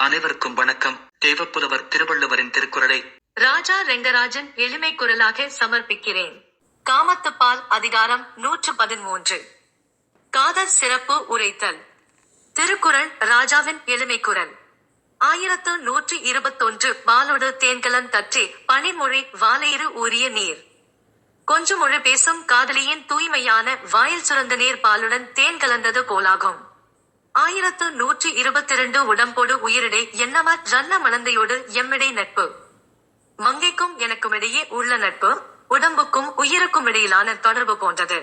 அனைவருக்கும் வணக்கம். தேவப்புலவர் திருவள்ளுவரின் திருக்குறளை ராஜா ரெங்கராஜன் எளிமை குரலாக சமர்ப்பிக்கிறேன். காமத்துப்பால் அதிகாரம் நூற்று பதிமூன்று காதல் சிறப்பு உரைத்தல். திருக்குறள் ராஜாவின் எளிமை குரல். ஆயிரத்து நூற்றி இருபத்தொன்று பாலோடு தேன்கலன் தற்றி பனிமொழி வாலையிறு ஊறிய நீர். கொஞ்சமொழி பேசும் காதலியின் தூய்மையான வாயில் சுரந்த நீர் பாலுடன் தேன் கலந்தது போலாகும். ஆயிரத்து நூற்றி இருபத்தி இரண்டு உடம்போடு உயிரிடை என்னவா ரன்ன மனந்தையோடு எம்மிடை நட்பு? மங்கைக்கும் எனக்கும் இடையே உள்ள நட்பு உடம்புக்கும் உயிருக்கும் இடையிலான தொடர்பு போன்றது.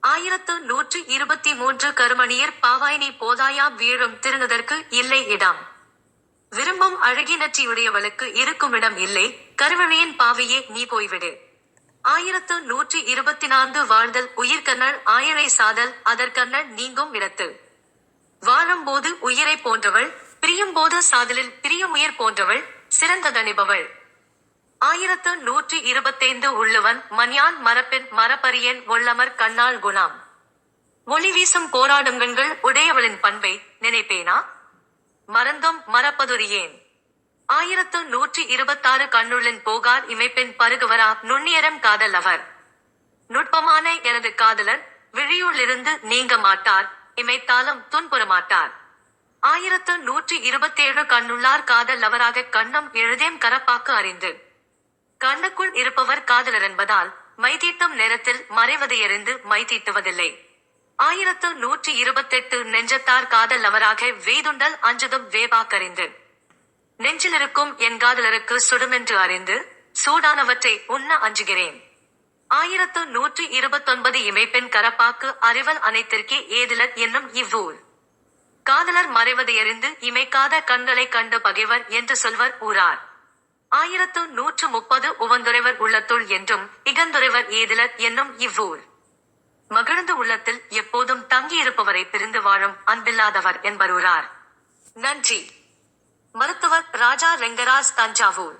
ஆயிரத்து நூற்றி இருபத்தி மூன்று கருமணியர் பாவாயினி போதாயா வீழும் திருநதற்கு இல்லை இடம். விரும்பும் அழகினற்றியுடையவளுக்கு இருக்கும் இடம் இல்லை கருமணியின் பாவையே நீ போய்விடு. ஆயிரத்து நூற்றி இருபத்தி நான்கு வாழ்தல் உயிர்கண்ணல் ஆயிரை சாதல் அதற்கண்ணல் நீங்கும் இடத்து. வாழும்போது உயிரை போன்றவள் பிரியும்போது சாதலில் பிரியுமுயிர் போன்றவள் சிறந்ததனிபவள். ஆயிரத்து நூற்றி இருபத்தைந்து உள்ளவன் மன்யான் மரப்பின் மரப்பரியன் ஒள்ளமர் கண்ணால் குணாம். ஒளி வீசும் போராடுங்கண்கள் உடையவளின் பண்பை நினைப்பேனா? மறந்தும் மறப்பதுரியேன். ஆயிரத்து நூற்றி இருபத்தாறு கண்ணுள்ளின் போகார் இமைப்பின் பருகுவரா நுண்ணியரம் காதல் அவர். நுட்பமான எனது காதலர் விழியுள்ளிருந்து நீங்க மாட்டார். இமைத்தாலும் துன்புறமாட்டார். ஆயிரத்து நூற்றி இருபத்தேழு கண்ணுள்ளார் காதல் அவராக கண்ணம் எழுதேம் கரப்பாக்கு அறிந்து. கண்ணுக்குள் இருப்பவர் காதலர் என்பதால் மைதீட்டும் நேரத்தில் மறைவதை அறிந்து மைதீட்டுவதில்லை ஆயிரத்து நூற்றி இருபத்தெட்டு நெஞ்சத்தார் காதல் அவராக வேதுண்டல் அஞ்சதும் வேபாக்கறிந்து. நெஞ்சிலிருக்கும் என் காதலருக்கு சுடுமென்று அறிந்து சூடானவற்றை உண்ண அஞ்சுகிறேன். ஆயிரத்து நூற்றி இருபத்தொன்பது இமைப்பெண் கரப்பாக்கு அறிவல் அனைத்திற்கே ஏதிலர் என்னும் இவ்வூர். காதலர் மறைவதையறிந்து இமைக்காத கண்களை கண்டு பகைவர் என்று சொல்வர் ஊரார். ஆயிரத்து நூற்று முப்பது உவந்துரைவர் உள்ளத்துள் என்றும் இகந்துரைவர் ஏதிலர் என்னும் இவ்வூர். மகிழ்ந்து உள்ளத்தில் எப்போதும் தங்கியிருப்பவரை பிரிந்து வாழும் அன்பில்லாதவர் என்பரூரார் நன்றி. மருத்துவர் ராஜா ரெங்கராஜ் தஞ்சாவூர்.